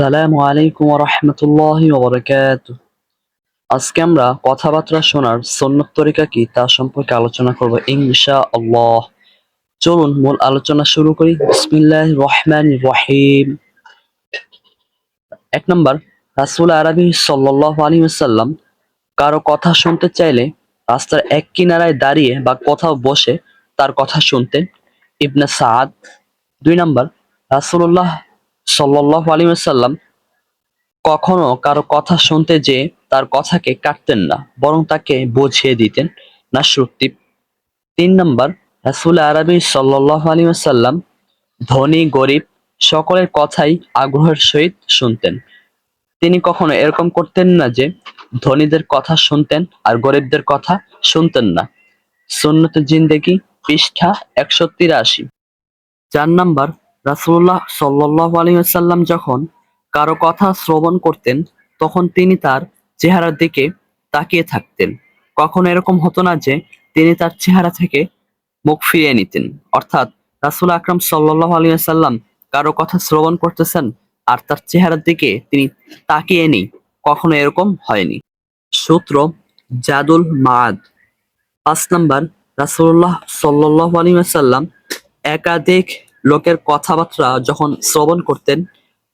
আসসালামু আলাইকুম রহমতুল্লাহ ওবরাকাত আজকে আমরা কথাবার্তা শোনার সন্ন্যত তরিকা কি তা সম্পর্কে আলোচনা করব ইনশা আল্লাহ চলুন মূল আলোচনা শুরু করি। বিসমিল্লাহ রহমান রহিম। এক নম্বর, রাসুল আরবি সাল্লাহ আলী সাল্লাম কারও কথা শুনতে চাইলে রাস্তার এক কিনারায় দাঁড়িয়ে বা কোথাও বসে তার কথা শুনতেন। ইবনে সাদ দুই নম্বর রাসুল্লাহ সাল্লাহ আলী সাল্লাম কখনো কারও কথা শুনতে যে তার কথাকে কাটতেন না, বরং তাকে বুঝিয়ে দিতেন। না শ্রুতি তিন নম্বর, রাসুল আরবি সাল্লাহ আলী সাল্লাম ধনী, গরিব, সকলের কথাই আগ্রহের সহিত শুনতেন। তিনি কখনো এরকম করতেন না যে ধনীদের কথা শুনতেন আর গরিবদের কথা শুনতেন না। সুন্নত জিন্দেগি পৃষ্ঠা একশো তিরাশি। চার নাম্বার রাসুল্লাহ সাল্লাহ আলহিহাল্লাম যখন কারও কথা শ্রবণ করতেন, তখন তিনি তার চেহারার দিকে তাকিয়ে থাকতেন। কখনো এরকম হতো না যে তিনি তার চেহারা থেকে মুখ ফিরিয়ে নিতেন। অর্থাৎ রাসুল আকরাম সাল্লাহ আলহিহাল্লাম কারও কথা শ্রবণ করতেছেন আর তার চেহারার দিকে তিনি তাকিয়ে নেই। কখনো এরকম হয়নি। সূত্র জাদুল মাদ পাঁচ নম্বর রাসুল্লাহ সাল্লাহ আলহিহাল্লাম একাধিক লোকের কথাবার্তা যখন শ্রবণ করতেন,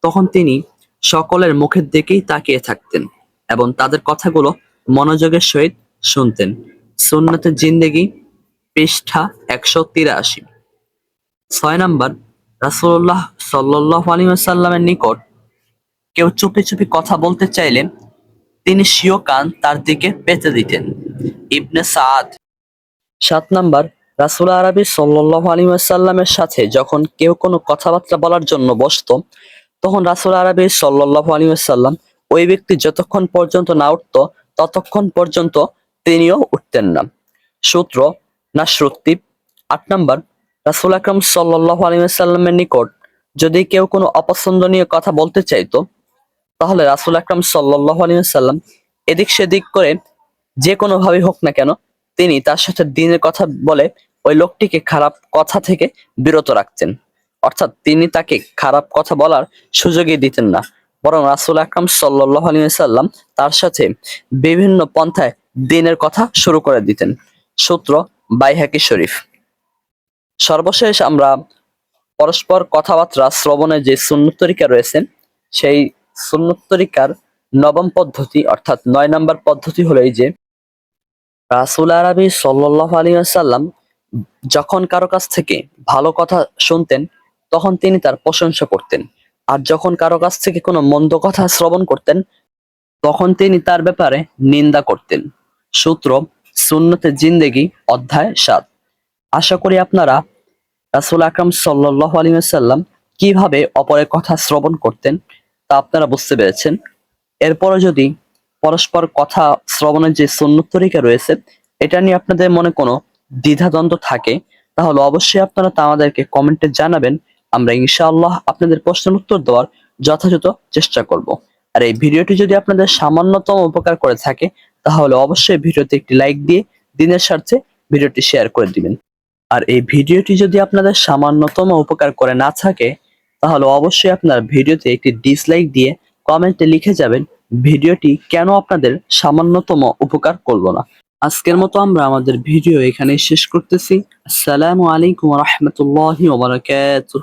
তখন তিনি সকলের মুখের দিকেই তাকিয়ে থাকতেন এবং তাদের কথাগুলো মনোযোগের সহিত শুনতেন। সুন্নতের জিন্দেগি পৃষ্ঠা একশো তিরাশি। ছয় নম্বর রাসুল্লাহ সাল্লাহ আলী সাল্লামের নিকট কেউ চুপি চুপি কথা বলতে চাইলে তিনি স্বীয় কান তার দিকে পেতে দিতেন। ইবনে সাদ। সাত নাম্বার রাসুল আরবি সাল্লাহ সাল্লামের সাথে যখন কেউ কোনো কথাবার্তা বলার জন্য বসতো, তখন রাসুল আরবি সাল্লাহ সাল্লাম ওই ব্যক্তি যতক্ষণ পর্যন্ত না উঠতো, ততক্ষণ পর্যন্ত তিনিও উঠতেন না। সূত্র না শ্রুতি আট নম্বর, রাসুল আকরম সাল্লাহ সাল্লামের নিকট যদি কেউ কোনো অপছন্দনীয় কথা বলতে চাইতো, তাহলে রাসুল আকরম সাল্লাহ আলী সাল্লাম এদিক সেদিক করে যে কোনো ভাবে হোক না কেন তিনি তার সাথে দিনের কথা বলে ওই লোকটিকে খারাপ কথা থেকে বিরত রাখতেন অর্থাৎ তিনি তাকে খারাপ কথা বলার সুযোগই দিতেন না। বরং রাসুল আকরাম সাল্লাহ আলী সাল্লাম তার সাথে বিভিন্ন পন্থায় দিনের কথা শুরু করে দিতেন। সূত্র বাইহাকি শরীফ। সর্বশেষ আমরা পরস্পর কথাবার্তা শ্রবণের যে সুন্নত তরিকা রয়েছে, সেই সুন্নত তরিকার নবম পদ্ধতি অর্থাৎ নয় নম্বর পদ্ধতি হলো এই যে রাসুল আরবি সাল্লাহ আলী সাল্লাম যখন কারও কাছ থেকে ভালো কথা শুনতেন, তখন তিনি তার প্রশংসা করতেন। আর যখন কারও কাছ থেকে কোনো মন্দ কথা শ্রবণ করতেন, তখন তিনি তার ব্যাপারে নিন্দা করতেন। সূত্র সুন্নতে জিন্দেগি অধ্যায় সাত। আশা করি আপনারা রাসুল আকরাম সাল্লাহ আলী সাল্লাম কীভাবে অপরের কথা শ্রবণ করতেন তা আপনারা বুঝতে পেরেছেন। এরপরে যদি পরস্পর কথা শ্রবণের যে সুন্নত তরিকা রয়েছে, এটা নিয়ে আপনাদের মনে কোনো দ্বিধাদ্বন্দ্ব থাকে, তাহলে অবশ্যই আপনারা তা আমাদেরকে কমেন্টে জানাবেন। আমরা ইনশাআল্লাহ আপনাদের প্রশ্নের উত্তর দেওয়ার যথাযথ চেষ্টা করব। আর এই ভিডিওটি যদি আপনাদের সামান্যতম উপকার করে থাকে, তাহলে অবশ্যই ভিডিওতে একটি লাইক দিয়ে দিনের স্বার্থে ভিডিওটি শেয়ার করে দিবেন। আর এই ভিডিওটি যদি আপনাদের সামান্যতম উপকার করে না থাকে, তাহলে অবশ্যই আপনার ভিডিওতে একটি ডিসলাইক দিয়ে কমেন্টে লিখে যাবেন ভিডিওটি কেন আপনাদের সামান্যতম উপকার করল না? আজকের মতো আমরা আমাদের ভিডিও এখানে শেষ করতেছি। আসসালামু আলাইকুম রহমতুল্লাহ ওবরাকাতুহ